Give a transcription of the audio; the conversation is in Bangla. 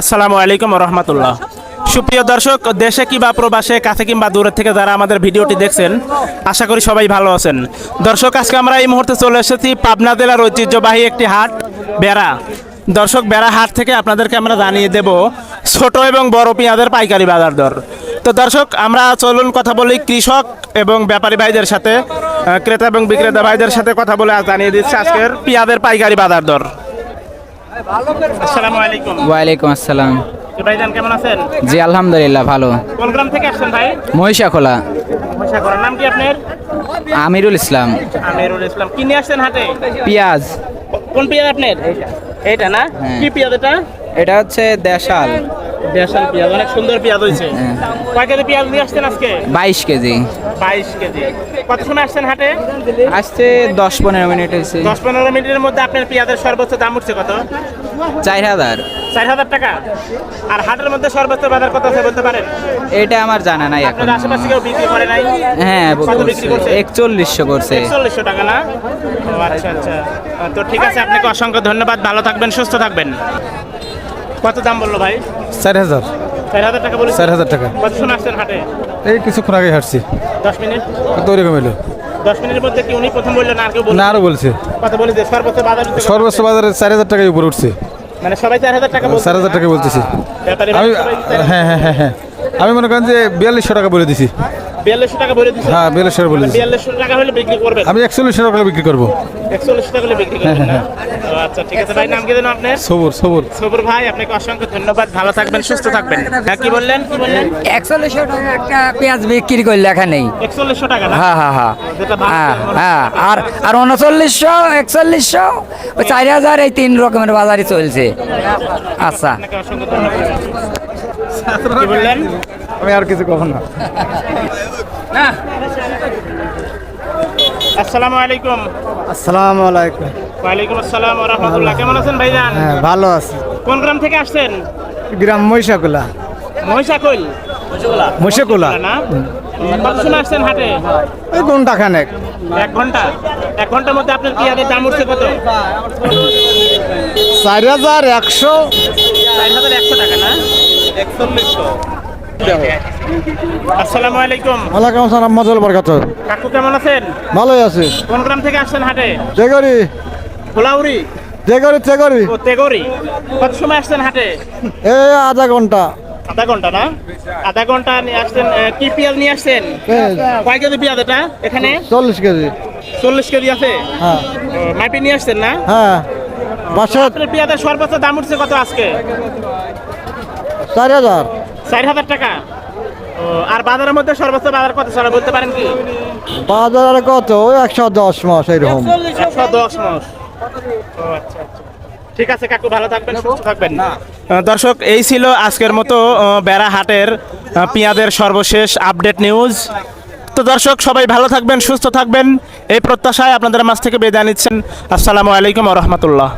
আসসালামু আলাইকুম রহমতুল্লাহ। সুপ্রিয় দর্শক, দেশে কিংবা প্রবাসে, কাছে কিংবা দূরের থেকে যারা আমাদের ভিডিওটি দেখছেন, আশা করি সবাই ভালো আছেন। দর্শক, আজকে আমরা এই মুহূর্তে চলে এসেছি পাবনা জেলার ঐতিহ্যবাহী একটি হাট, বেড়া। দর্শক, বেড়া হাট থেকে আপনাদেরকে আমরা জানিয়ে দেব ছোট এবং বড় পেঁয়াজের পাইকারি বাজার দর। তো দর্শক, আমরা চলুন কথা বলি কৃষক এবং ব্যাপারী ভাইদের সাথে ক্রেতা এবং বিক্রেতা ভাইদের সাথে কথা বলে জানিয়ে দিচ্ছি আজকের পেঁয়াজের পাইকারি বাজার দর। আসসালামু আলাইকুম। ওয়ালাইকুম আসসালাম। ভাইজান কেমন আছেন? জি আলহামদুলিল্লাহ ভালো। কোন গ্রাম থেকে আসছেন ভাই? মহিষা খোলা নাম কি আপনার? আমিরুল ইসলাম। আমিরুল ইসলাম। কি নিয়ে আসছেন হাটে? পেঁয়াজ। কোন পেঁয়াজ আপনার? এইটা না? হ্যাঁ। কি পেঁয়াজ এটা? এটা হচ্ছে দেশাল। দেশাল পেঁয়াজ অনেক সুন্দর পেঁয়াজ হয়েছে। হ্যাঁ। কয় কেজি পেঁয়াজ নিয়ে আসছেন আজকে? বাইশ কেজি। বাইশ কেজি। কত সময় আসছেন হাটে? আসছে দশ পনেরো মিনিট হয়েছে। দশ পনেরো মিনিটের মধ্যে আপনার পেঁয়াজের সর্বোচ্চ দাম উঠছে কত? চার হাজার। চার হাজার টাকা। আর হাটের মধ্যে সর্বোচ্চ বাজার কত আছে বলতে পারেন? এটা আমার জানা নাই এখন। আশেপাশে কেউ বিক্রি করে নাই? হ্যাঁ কত বিক্রি করছে? একচল্লিশশো করছে। একচল্লিশশো টাকা না? ও আচ্ছা আচ্ছা। তো ঠিক আছে আপনাকে অসংখ্য ধন্যবাদ। ভালো থাকবেন সুস্থ থাকবেন। কত দাম বলল ভাই? চার হাজার। চার হাজার টাকা বলে চার হাজার টাকা। কত আসছেন হাটে? এই কিছুক্ষণ আগে হাঁটছি। দশ মিনিট? তো ওইরকম এলো দশ মিনিটের মধ্যে কি উনি প্রথম বললেন আর কেউ না বলছে। কত সর্বোচ্চ বাজার দিতে সর্বোচ্চ বাজারে চার হাজার টাকায় উপরে উঠছে। মানে সবাই চার হাজার টাকা চার হাজার টাকা বলতেছি। আমি হ্যাঁ হ্যাঁ হ্যাঁ হ্যাঁ। আমি মনে করেন যে বিয়াল্লিশশো টাকা বলে দিছি। বিয়াল্লিশশো টাকা বলে দিচ্ছে হ্যাঁ বিয়াল্লিশশো টাকা বলে বিয়াল্লিশশো টাকা হলে বিক্রি করবেন? আমি একচল্লিশশো টাকা বিক্রি করব। একচল্লিশ টাকা হলে বিক্রি করবেন আচ্ছা ঠিক আছে। ভাই নাম কি দেন আপনার? সবুর সবুর। সবুর ভাই আপনাকে অসংখ্য ধন্যবাদ। ভালো থাকবেন সুস্থ থাকবেন। হ্যাঁ কি বললেন? কি বললেন? একচল্লিশশো টাকা একটা পেঁয়াজ বিক্রি করলে এখানেই একচল্লিশশো টাকা হ্যাঁ হ্যাঁ হ্যাঁ। হ্যাঁ হ্যাঁ আর আর উনচল্লিশশো একচল্লিশশো ওই চার হাজার এই তিন রকমের বাজারই চলছে। আচ্ছা। অসংখ্য ধন্যবাদ। কি বললেন? আমি আর কিছু কখন না। আসসালামু আলাইকুম। আসসালামু আলাইকুম। ওয়ালাইকুম আসসালাম ওয়া রাহমাতুল্লাহ। কেমন আছেন ভাইজান? হ্যাঁ ভালো আছি। কোন গ্রাম থেকে আসছেন? গ্রাম মহিষাকুলা। মহিষাকৈল। মহিষাকুলা। না? কত সময় আসছেন হাটে? এই ঘণ্টা খানেক এক ঘণ্টা এক ঘণ্টার মধ্যে আপনার পেঁয়াজের দাম উঠছে কত? চার হাজার একশো। চার হাজার একশো টাকা না? একচল্লিশশো। আসসালামু আলাইকুম। ওয়ালাইকুম আসসালাম মজল বরকাত। কাকু কেমন আছেন? ভালোই আছি। কোন গ্রাম থেকে আসছেন হাটে? ফুলাউরি ও তেগরি কত সময় আসছেন হাটে? আধা ঘণ্টা। আধা ঘণ্টা না? আধা ঘণ্টা নিয়ে আসছেন কি পেঁয়াজ নিয়ে আসছেন? কয় কেজি পেঁয়াজ এটা এখানে? চল্লিশ কেজি। চল্লিশ কেজি আছে? হ্যাঁ। নিয়ে আসছেন না? হ্যাঁ। পেঁয়াজের সর্বোচ্চ দাম উঠছে কত আজকে? চার হাজার। চার হাজার টাকা। আর বাজারের মধ্যে সর্বোচ্চ বাজার কত চলে বলতে পারেন কি? বাজার কত? একশো দশ মাস এইরকম। একশো দশ মাস। আচ্ছা আচ্ছা। ঠিক আছে কাকু ভালো থাকবেন সুস্থ থাকবেন। দর্শক এই ছিল আজকের মতো বেড়া হাটের আহ, পেঁয়াজের সর্বশেষ আপডেট নিউজ। তো দর্শক সবাই ভালো থাকবেন সুস্থ থাকবেন। এই প্রত্যাশায় আপনাদের মাছ থেকে বিদায় নিচ্ছেন। আসসালামু আলাইকুম রহমতুল্লাহ।